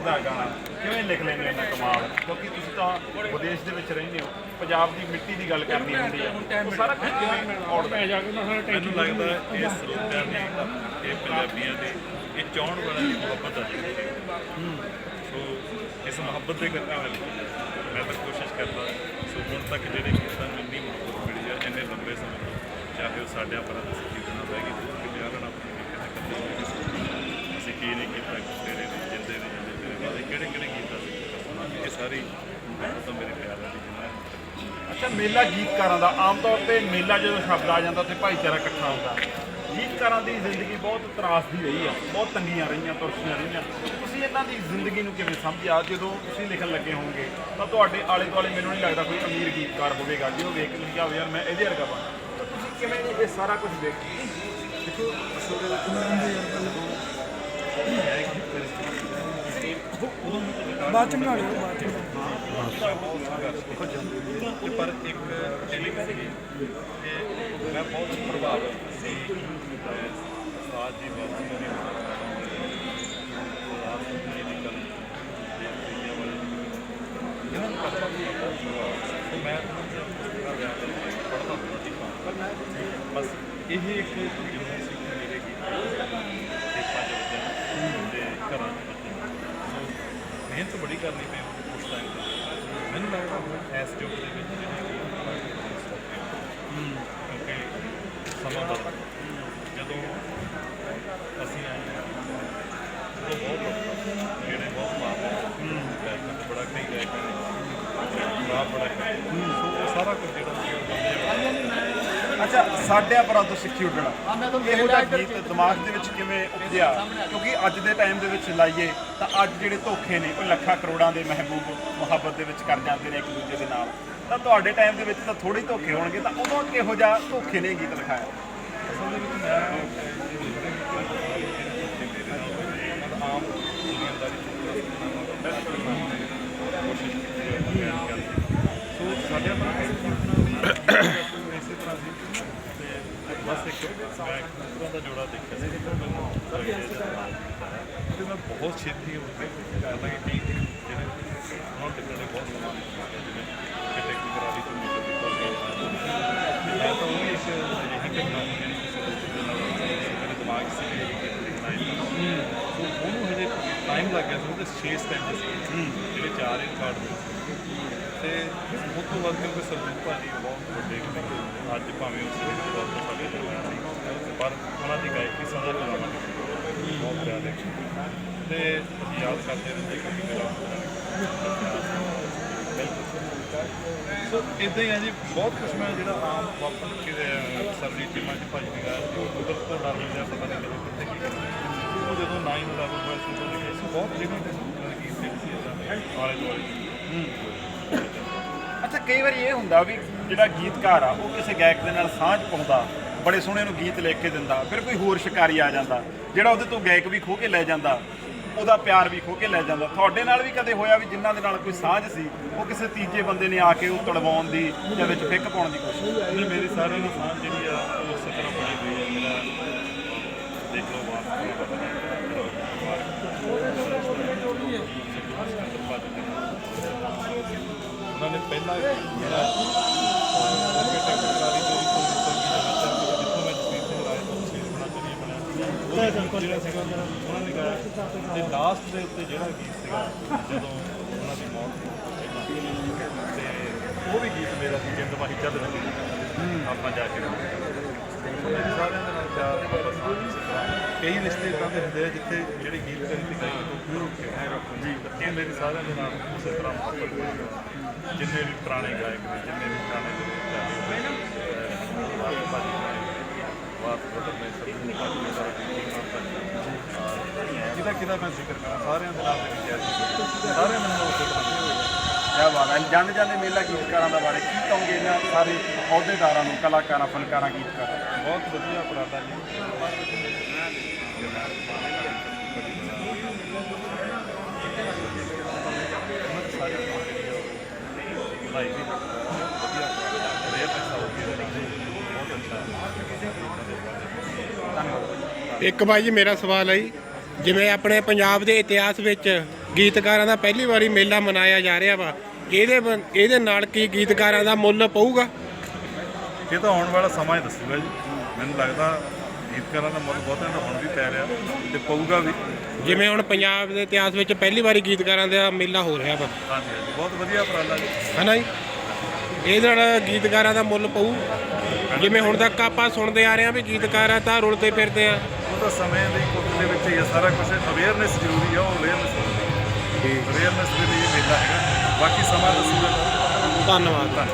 ਜੁੜਦਾ ਹੈ ਗਾਣਾ। ਕਿਵੇਂ ਲਿਖ ਲੈਂਦੇ ਹੋ ਇੰਨਾ ਕਮਾਲ? ਕਿਉਂਕਿ ਤੁਸੀਂ ਤਾਂ ਵਿਦੇਸ਼ ਦੇ ਵਿੱਚ ਰਹਿੰਦੇ ਹੋ। ਪੰਜਾਬ ਦੀ ਮਿੱਟੀ ਦੀ ਗੱਲ ਕਰਨੀ ਹੁੰਦੀ ਹੈ ਉਹ ਸਾਰਾ ਕੁਝ ਕਿਵੇਂ ਔੜਦਾ ਹੈ? ਮੈਨੂੰ ਲੱਗਦਾ ਇਹ ਸਰੋਤਿਆਂ ਦੀ ਇਹ ਪੰਜਾਬੀਆਂ ਦੀ ਇਹ ਚਾਹਣ ਵਾਲਿਆਂ ਦੀ ਮੁਹੱਬਤ ਹੈ। ਸੋ ਇਸ ਮੁਹੱਬਤ ਦੇ ਕਰਕੇ ਮੈਂ। ਮੈਂ ਤਾਂ ਕੋਸ਼ਿਸ਼ ਕਰਦਾ। ਸੋ ਹੁਣ ਤੱਕ ਜਿਹੜੇ ਗੀਤਾਂ ਨੂੰ ਇੰਨੀ ਮੁਹੱਬਤ ਮਿਲੀ ਹੈ ਇੰਨੇ ਲੰਬੇ ਸਮੇਂ ਤੋਂ ਚਾਹੇ ਉਹ ਸਾਡਿਆਂ ਪਰਾਂ ਦਾ ਸੱਚੀ ਬਣਾ ਪੈ ਗਈ ਤੇ ਪਿਆਰ ਨਾਲ ਆਪਣੀ ਕਿਤੇ ਕੱਢੀ ਅਸੀਂ ਕੀ ਨਹੀਂ ਕੀਤਾ ਤੇਰੇ ਨੇ ਜਿੰਦੇ ਨੇ ਜਿੰਦੇ ਤੇਰੇ ਵਾਲੇ ਕਿਹੜੇ ਕਿਹੜੇ ਗੀਤ ਇਹ ਮੁਹੱਬਤ ਤਾਂ ਮੇਰੇ ਪਿਆਰਾਂ ਦੀ ਜਿੰਨਾ ਅੱਛਾ ਮੇਲਾ ਗੀਤਕਾਰਾਂ ਦਾ ਆਮ ਤੌਰ ਤੇ ਮੇਲਾ ਜਦੋਂ ਸ਼ਬਦ ਆ ਜਾਂਦਾ ਤੇ ਭਾਈਚਾਰਾ ਇਕੱਠਾ ਹੁੰਦਾ। ਗੀਤਕਾਰਾਂ ਦੀ ਜ਼ਿੰਦਗੀ ਬਹੁਤ ਤਰਾਸਦੀ ਰਹੀ ਆ ਬਹੁਤ ਤੰਗੀਆਂ ਰਹੀਆਂ ਤੁਰਸੀਆਂ ਰਹੀਆਂ। ਤੁਸੀਂ ਇਹਨਾਂ ਦੀ ਜ਼ਿੰਦਗੀ ਨੂੰ ਕਿਵੇਂ ਸਮਝਿਆ? ਜਦੋਂ ਤੁਸੀਂ ਲਿਖਣ ਲੱਗੇ ਹੋਵੋਗੇ ਤਾਂ ਤੁਹਾਡੇ ਆਲੇ ਦੁਆਲੇ ਮੈਨੂੰ ਨਹੀਂ ਲੱਗਦਾ ਕੋਈ ਅਮੀਰ ਗੀਤਕਾਰ ਹੋਵੇਗਾ ਜਿਹਨੂੰ ਵੇਖ ਕੇ ਤੁਸੀਂ ਕਿਹਾ ਯਾਰ ਮੈਂ ਇਹਦੇ ਵਰਗਾ ਬਣਾ ਤਾਂ ਤੁਸੀਂ ਕਿਵੇਂ ਇਹ ਸਾਰਾ ਕੁਝ ਵੇਖ ਦੇਖੋ ਅਸਲ ਦੇ ਵਿੱਚ ਨਾ ਬਾਅਦ ਚ ਬਣਾ ਲਿਓ, ਬਾਅਦ ਚ ਤੇ ਪਰ ਇੱਕ ਫੀਲਿੰਗ ਸੀਗੀ ਮੈਂ ਬਹੁਤ ਪ੍ਰਭਾਵਿਤ ਸੀ ਸਾਜ ਦੀ ਬਾਤ ਮੇਰੀ ਆਪ ਦੀ ਦੀ, ਇਹਨਾਂ ਨੂੰ ਪਤਾ ਨਹੀਂ ਕਿ ਮੈਂ ਪੜਦਾ ਪਰ ਮੈਂ ਬਸ ਇਹ ਇੱਕ ਜਨੂਨ ਸੀ ਮੇਰੇ ਗੀਤ ਖੇਤਾਂ ਚ ਵੱਜਣ ਤੇ ਘਰਾਂ ਮਿਹਨਤ ਬੜੀ ਕਰਨੀ ਪਈ ਉਸ ਟਾਈਮ ਤੇ ਮੈਨੂੰ ਲੱਗਦਾ ਹੁਣ ਇਸ ਯੁੱਗ ਦੇ ਵਿੱਚ ਜਿਹੜੇ ਕਿਉਂਕਿ ਸਮਾਂ ਬਦਲ ਜਦੋਂ ਅਸੀਂ ਆਏ ਉਦੋਂ ਬਹੁਤ ਲੋਕ ਜਿਹੜੇ ਬਹੁਤ ਮਾਰਦੇ ਗਾਇਕਾਂ ਤੇ ਬੜਾ ਕਈ ਗਾਇਕਾਂ ਨੇ ਬੜਾ ਬੜਾ ਸੋ ਉਹ ਸਾਰਾ ਕੁਝ ਜਿਹੜਾ ਸੀ ਉਹ ਬੰਦੇ ਅੱਛਾ ਸਾਡਿਆਂ ਪਰਾਂ ਤੋਂ ਸਿੱਖੀ ਉੱਡਣਾ। ਇਹੋ ਜਿਹਾ ਗੀਤ ਦਿਮਾਗ ਦੇ ਵਿੱਚ ਕਿਵੇਂ ਉਪਜਿਆ ਕਿਉਂਕਿ ਅੱਜ ਦੇ ਟਾਈਮ ਦੇ ਵਿੱਚ ਲਾਈਏ ਤਾਂ ਅੱਜ ਜਿਹੜੇ ਧੋਖੇ ਨੇ ਉਹ ਲੱਖਾਂ ਕਰੋੜਾਂ ਦੇ ਮਹਿਬੂਬ ਮੁਹੱਬਤ ਦੇ ਵਿੱਚ ਕਰ ਜਾਂਦੇ ਨੇ ਇੱਕ ਦੂਜੇ ਦੇ ਨਾਲ। ਤਾਂ ਤੁਹਾਡੇ ਟਾਈਮ ਦੇ ਵਿੱਚ ਤਾਂ ਥੋੜੇ ਧੋਖੇ ਹੋਣਗੇ ਤਾਂ ਉਦੋਂ ਕਿਹੋ ਜਿਹਾ ਧੋਖੇ ਨੇ ਗੀਤ ਲਿਖਾਇਆ? ਅਸਲ ਦੇ ਵਿੱਚ ਮੈਂ ਆਮ ਦੁਨੀਆਦਾਰੀ ਕੋਸ਼ਿਸ਼ ਕੀਤੀ ਹੈ ਬਿਆਨ ਕਰਨ ਦੀ। ਸੋ ਸਾਡੇ ਆਪਣਾ ਇਸੇ ਤਰ੍ਹਾਂ ਸੀ ਤੇ ਬਸ ਇੱਕ ਮੈਂ ਇੱਕ ਤਰ੍ਹਾਂ ਦਾ ਜੋੜਾ ਦੇਖਿਆ ਸੀ। ਤੇ ਮੈਂ ਬਹੁਤ ਛੇਤੀ ਕੇ ਕਰਨਾ ਕਿ ਕਈ ਜਿਹੜੇ ਉਹਨਾਂ ਦੇ ਜਿਹੜੇ ਬਹੁਤ ਸਮਾਂ ਜਿਵੇਂ ਕੀ ਕਰਾਲੀ ਤੋਂ ਨਿਕਲ ਕੇ ਮੈਂ ਤਾਂ ਉਹ ਇੱਕ ਅਜਿਹੀ ਘਟਨਾ ਜਿਹੜੀ ਦੇ ਮੇਰੇ ਦਿਮਾਗ 'ਚ ਸੀ ਕਿ ਸੋ ਉਹਨੂੰ ਹਜੇ ਟਾਈਮ ਲੱਗ ਗਿਆ ਸੀ ਉਹਦੇ 6 ਸਟੈਪ ਸੀ। ਜਿਹੜੇ ਚਾਰ ਰਿਕਾਰਡ ਹੋਏ ਸੀ ਤੇ ਉਸ ਤੋਂ ਬਾਅਦ ਕਿਉਂਕਿ ਸਰਜੀਤ ਭਾਜੀ ਬਹੁਤ ਵੱਡੇ ਨੇ, ਅੱਜ ਭਾਵੇਂ ਉਸ ਦੇ ਬਹੁਤ ਸਾਡੇ ਦਰਮਿਆਨ ਨਹੀਂ ਪਰ ਉਹਨਾਂ ਦੀ ਗਾਇਕੀ ਸਦਾ ਕਰਾਵਾਂਗੇ ਬਹੁਤ ਪਿਆਰੇ ਤੇ ਅਸੀਂ ਯਾਦ ਕਰਦੇ ਰਹਿੰਦੇ ਕਿ ਮੇਰਾ ਸੋ ਇਦਾਂ ਹੀ ਆ ਜੀ, ਬਹੁਤ ਕੁਝ ਮੈਂ ਜਿਹੜਾ ਆਮ ਵਾਪਰ ਕੇ ਸਰਜੀਤ ਟੀਮਾਂ ਚ ਭੱਜ ਗਿਆ ਕੁਦਰਤ ਤੋਂ ਡਰ ਲੱਗਿਆ ਪਤਾ ਨਹੀਂ ਕਦੋਂ ਕਿੱਥੇ ਕੀ ਕਰਨਾ ਉਹ ਜਦੋਂ 9 11 ਵਰਸ ਤੋਂ ਲਿਖੇ ਸੀ ਬਹੁਤ ਜਿਵੇਂ ਗੀਤ ਆਲੇ ਦੁਆਲੇ ਅੱਛਾ, ਕਈ ਵਾਰੀ ਇਹ ਹੁੰਦਾ ਵੀ ਜਿਹੜਾ ਗੀਤਕਾਰ ਆ, ਉਹ ਕਿਸੇ ਗਾਇਕ ਦੇ ਨਾਲ ਸਾਂਝ ਪਾਉਂਦਾ, ਬੜੇ ਸੋਹਣੇ ਨੂੰ ਗੀਤ ਲਿਖ ਕੇ ਦਿੰਦਾ, ਫਿਰ ਕੋਈ ਹੋਰ ਸ਼ਿਕਾਰੀ ਆ ਜਾਂਦਾ, ਜਿਹੜਾ ਉਹਦੇ ਤੋਂ ਗਾਇਕ ਵੀ ਖੋ ਕੇ ਲੈ ਜਾਂਦਾ, ਉਹਦਾ ਪਿਆਰ ਵੀ ਖੋ ਕੇ ਲੈ ਜਾਂਦਾ। ਤੁਹਾਡੇ ਨਾਲ ਵੀ ਕਦੇ ਹੋਇਆ ਵੀ ਜਿਨ੍ਹਾਂ ਦੇ ਨਾਲ ਕੋਈ ਸਾਂਝ ਸੀ, ਉਹ ਕਿਸੇ ਤੀਜੇ ਬੰਦੇ ਨੇ ਆ ਕੇ ਉਹ ਤੜਵਾਉਣ ਦੀ ਜਾਂ ਵਿੱਚ ਫਿੱਕ ਪਾਉਣ ਦੀ ਕੋਸ਼ਿਸ਼ ਨਹੀਂ, ਮੇਰੀ ਸਾਰਿਆਂ ਨਾਲ ਸਾਂਝ ਜਿਹੜੀ ਆ, ਉਹ ਉਸੇ ਤਰ੍ਹਾਂ ਬਣੀ ਹੋਈ ਹੈ ਮੇਰਾ ਦੇਖ ਲਓ ਬਾਤ ਉਹਨਾਂ ਨੇ ਪਹਿਲਾਂ ਮੇਰਾ ਟੈਕਨੋਲੋਜੀ ਦੇ ਵਿੱਚ ਜਿੱਥੋਂ ਮੈਂ ਜਸਵੀਰ ਸਿੰਘ ਰਾਏ ਤੋਂ ਤਸਵੀਰ ਬਣਾ ਚਲੀ ਬਣਿਆ ਉਹ ਜਿਹੜਾ ਸੀਗਾ ਉਹਨਾਂ ਨੇ ਗਾਇਆ ਤੇ ਲਾਸਟ ਦੇ ਉੱਤੇ ਜਿਹੜਾ ਗੀਤ ਸੀਗਾ ਜਦੋਂ ਉਹਨਾਂ ਦੀ ਮੌਤ ਹੋਈ ਤੇ ਉਹ ਵੀ ਗੀਤ ਮੇਰਾ ਸੀ ਜਿੰਦ ਵਾਹੀ ਚੱਲ ਰਹੀ ਆਪਾਂ ਜਾ ਕੇ ਸਾਰਿਆਂ ਦੇ ਨਾਲ ਪਿਆਰ ਵਾਪਸ ਆ ਗਿਆ ਕਈ ਰਿਸ਼ਤੇ ਇਦਾਂ ਦੇ ਹੁੰਦੇ ਆ ਜਿੱਥੇ ਜਿਹੜੇ ਗੀਤ ਕਰੀ ਤੇ ਗਾਈ ਤੋਂ ਪੂਰ ਕੇ ਰੱਖੋ ਜੀ ਇਹ ਮੇਰੇ ਸਾਰਿਆਂ ਦੇ ਨਾਲ ਉਸੇ ਤਰ੍ਹਾਂ ਮੁਹੱਬਤ ਹੋਈ ਜਿੰਨੇ ਵੀ ਪੁਰਾਣੇ ਗਾਇਕ ਨੇ, ਜਿੰਨੇ ਵੀ ਪੁਰਾਣੇ ਜਿਹਦਾ ਕਿਹਦਾ ਮੈਂ ਜ਼ਿਕਰ ਕਰਾਂ, ਸਾਰਿਆਂ ਦੇ ਨਾਲ ਮੇਰੀ ਪਿਆਰੀ ਸਾਰਿਆਂ ਦੇ ਨਾਲ ਉਸੇ ਤਰ੍ਹਾਂ ਕਿਆ ਬਾਤ ਹੈ। ਜਨ ਜਾਂਦੇ ਮੇਲਾ ਗੀਤਕਾਰਾਂ ਦਾ ਬਾਰੇ ਕੀ ਕਹੋਗੇ ਇਹਨਾਂ ਸਾਰੇ ਅਹੁਦੇਦਾਰਾਂ ਨੂੰ, ਕਲਾਕਾਰਾਂ, ਫਨਕਾਰਾਂ, ਗੀਤਕਾਰਾਂ ਬਹੁਤ ਵਧੀਆ ਉਪਰਾਲਾ ਜੀ। ਸਾਰੀ ਜਿਹੜੀ ਆ ਉਹ ਬਣਾਈ ਵੀ ਵਧੀਆ ਉਪਰਾਲਾ ਰੇਟ ਪੈਸਾ ਹੋ ਗਿਆ ਬਹੁਤ ਅੱਛਾ। ਧੰਨਵਾਦ। ਇੱਕ ਬਾਈ ਜੀ ਮੇਰਾ ਸਵਾਲ ਹੈ ਜੀ। ਜਿਵੇਂ ਆਪਣੇ ਪੰਜਾਬ ਦੇ ਇਤਿਹਾਸ ਵਿੱਚ ਗੀਤਕਾਰਾਂ ਦਾ ਪਹਿਲੀ ਵਾਰੀ ਮੇਲਾ ਮਨਾਇਆ ਜਾ ਰਿਹਾ ਵਾ ਇਹਦੇ ਇਹਦੇ ਨਾਲ ਕੀ ਗੀਤਕਾਰਾਂ ਦਾ ਮੁੱਲ ਪਊਗਾ? ਇਹ ਤਾਂ ਆਉਣ ਵਾਲਾ ਸਮਾਂ ਹੀ ਦੱਸੂਗਾ ਜੀ। ਮੈਨੂੰ ਲੱਗਦਾ ਗੀਤਕਾਰਾਂ ਦਾ ਮੁੱਲ ਬਹੁਤਿਆਂ ਦਾ ਹੁਣ ਵੀ ਪੈ ਰਿਹਾ ਤੇ ਪਊਗਾ ਵੀ। ਜਿਵੇਂ ਹੁਣ ਪੰਜਾਬ ਦੇ ਇਤਿਹਾਸ ਵਿੱਚ ਪਹਿਲੀ ਵਾਰੀ ਗੀਤਕਾਰਾਂ ਦਾ ਮੇਲਾ ਹੋ ਰਿਹਾ ਵਾ। ਹਾਂਜੀ ਹਾਂਜੀ ਬਹੁਤ ਵਧੀਆ ਉਪਰਾਲਾ ਜੀ। ਹਨਾ ਜੀ? ਇਹਦੇ ਨਾਲ ਗੀਤਕਾਰਾਂ ਦਾ ਮੁੱਲ ਪਊ ਜਿਵੇਂ ਹੁਣ ਤੱਕ ਆਪਾਂ ਸੁਣਦੇ ਆ ਰਹੇ ਹਾਂ ਵੀ ਗੀਤਕਾਰਾਂ ਤਾਂ ਰੁਲਦੇ ਫਿਰਦੇ ਆ। ਉਹ ਤਾਂ ਸਮੇਂ ਦੀ ਕੁੱਟ ਦੇ ਵਿੱਚ ਹੀ ਹੈ ਸਾਰਾ ਕੁਝ ਅਵੇਅਰਨੈਸ ਜ਼ਰੂਰੀ ਆ ਉਹ ਅਵੇਅਰਨੈਸ ਅਵੇਅਰਨੈਸ ਦੇ ਲਈ ਇਹ ਮੇਲਾ ਹੈਗਾ। ਬਾਕੀ ਸਮਾਂ ਦੱਸੂਗਾ। ਧੰਨਵਾਦ।